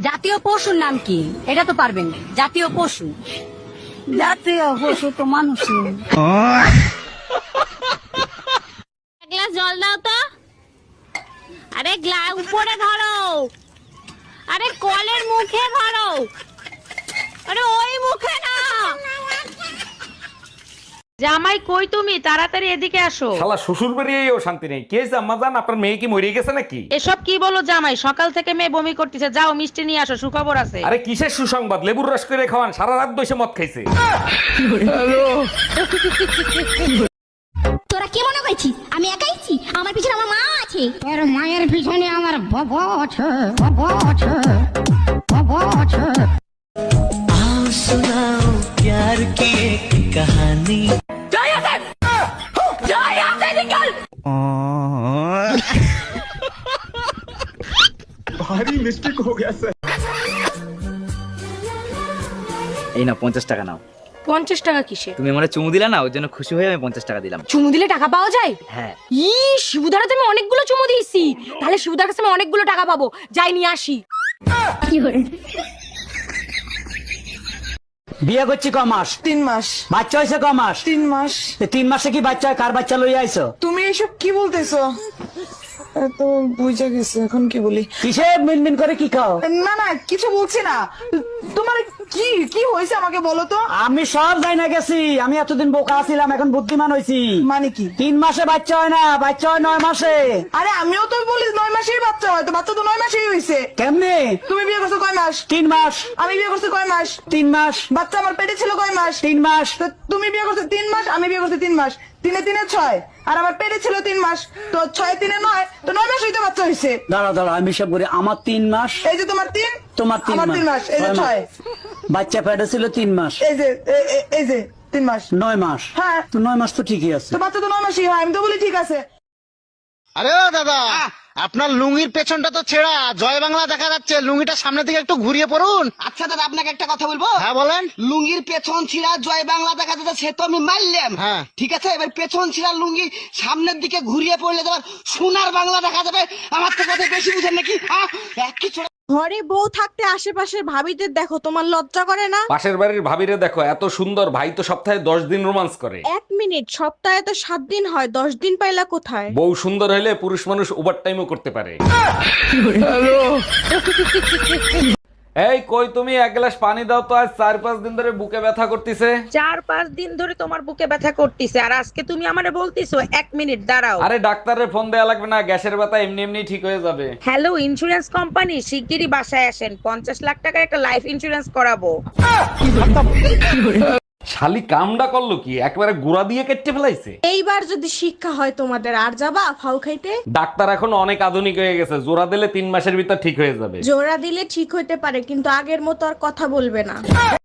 জাতীয় পশুর নাম কি? এটা তো পারবেন। জাতীয় পশু। জাতীয় পশু তো মানুষ গ্লাস জল দাও তো। আরে গ্লাস উপরে ধরো। আরে কলের মুখে ধরো। আরে ওই মুখে জামাই কই তুমি? তাড়াতাড়ি এদিকে আসো। শালা শ্বশুর বেরিয়েও শান্তি নেই। কে জাম্মা জান? আপনার মেয়ে কি মরে গেছে নাকি? এসব কি বলো জামাই? সকাল থেকে মেয়ে বমি করতেছে। যাও মিষ্টি নিয়ে আসো সুখবর আছে। আরে কিসের সুসংবাদ? লেবুর রস করে খাওয়ান সারা রাত বসে মদ খাইছে। তোরা কি মনে করছিস? আমি একাইছি আমার পিছনে আমার মা আছে। তোর মায়ের পিছনে আমার বাবা আছে বাবা আছে বাবা আছে। এই না পঞ্চাশ টাকা নাও। পঞ্চাশ টাকা কিসে তুমি আমার চুমু দিলা না ওর জন্য খুশি হয়ে আমি পঞ্চাশ টাকা দিলাম। চুমু দিলে টাকা পাওয়া যায়? হ্যাঁ। ই শিবুদারাতে আমি অনেকগুলো চুমু দিয়েছি। তাহলে শিবুদার কাছে আমি অনেকগুলো টাকা পাবো। যাই নিয়ে আসি। বিয়ে করছি ক মাস? তিন মাস। বাচ্চা হয়েছে ক মাস? তিন মাস। তিন মাসে কি বাচ্চা কার বাচ্চা লইয়া আইছো? তুমি এসব কি বলতেছো? তো বুঝে গেছে এখন কি বলি? কিসে মিনমিন করে কি খাও? না না কিছু বলছি না। তোমার কি কি হয়েছে আমাকে বলো তো? আমি সব যাই না গেছি। আমি এতদিন বোকা ছিলাম এখন বুদ্ধিমান হয়েছি মানে কি? তিন মাসে বাচ্চা হয় না বাচ্চা হয় নয় মাসে। আরে আমিও তো বলি নয় মাসেই বাচ্চা হয় তো বাচ্চা তো নয় মাসেই হয়েছে কেমনে? তুমি বিয়ে করছ কয় মাস? তিন মাস। আমি বিয়ে করছি কয় মাস? তিন মাস। বাচ্চা আমার পেটে ছিল কয় মাস? তিন মাস। তুমি বিয়ে করছ তিন মাস আমি বিয়ে করছি তিন মাস। তিনে তিনে ছয়। আর আমার পেটে ছিল তিন মাস। তো ছয় তিনে নয় তো নয় মাস হইতে বাচ্চা হয়েছে দাঁড়া দাঁড়া আমি হিসাব করি আমার তিন মাস এই যে তোমার তিন তোমার তিন আমার তিন মাস এই যে ছয় বাচ্চা পেটে ছিল তিন মাস। এই যে এই যে তিন মাস। নয় মাস। হ্যাঁ। তো নয় মাস তো ঠিকই আছে। তো বাচ্চা তো নয় মাসই হয় আমি তো বলি ঠিক আছে। আরে দাদা আপনার লুঙ্গির পেছনটা তো ছেঁড়া। জয় বাংলা দেখা যাচ্ছে লুঙ্গিটা সামনে থেকে একটু ঘুরিয়ে পড়ুন। আচ্ছা দাদা আপনাকে একটা কথা বলব? হ্যাঁ বলেন। লুঙ্গির পেছন ছিঁড়া জয় বাংলা দেখা যাচ্ছে সে তো আমি মারলাম। হ্যাঁ। ঠিক আছে? এবার পেছন ছিঁড়া লুঙ্গি সামনের দিকে ঘুরিয়ে পড়লে তোমার সোনার বাংলা দেখা যাবে। আমার তো কথা বেশি বুঝেন নাকি? আহ, এক কিছু ঘরে বউ থাকতে আশেপাশের ভাবিদের দেখো তোমার লজ্জা করে না? পাশের বাড়ির ভাবিরে দেখো এত সুন্দর ভাই তো সপ্তাহে দশ দিন রোমান্স করে। এক মিনিট? সপ্তাহে তো সাত দিন হয় দশ দিন পাইলা কোথায়? বউ সুন্দর হলে পুরুষ মানুষ ওভার টাইমও করতে পারে। এই কই তুমি? এক গ্লাস পানি দাও তো আজ চার পাঁচ দিন ধরে বুকে ব্যথা করতেছে। চার পাঁচ দিন ধরে তোমার বুকে ব্যথা করতেছে আর আজকে তুমি আমারে বলতিছো এক মিনিট দাঁড়াও। আরে ডাক্তারের ফোন দেয়া লাগবে না গ্যাসের ব্যথা এমনি এমনি ঠিক হয়ে যাবে। হ্যালো ইন্স্যুরেন্স কোম্পানি শিগগিরই বাসায় আসেন। পঞ্চাশ লাখ টাকার একটা লাইফ ইন্স্যুরেন্স করাবো। শালি কামডা করল কি? একবারে গুড়া দিয়ে কেটে ফেলাইছে? এইবার যদি শিক্ষা হয় তোমাদের আর যাবা ফাউ খাইতে? ডাক্তার এখন অনেক আধুনিক হয়ে গেছে জোড়া দিলে তিন মাসের ভিতর ঠিক হয়ে যাবে। জোড়া দিলে ঠিক হইতে পারে কিন্তু আগের মতো আর কথা বলবে না।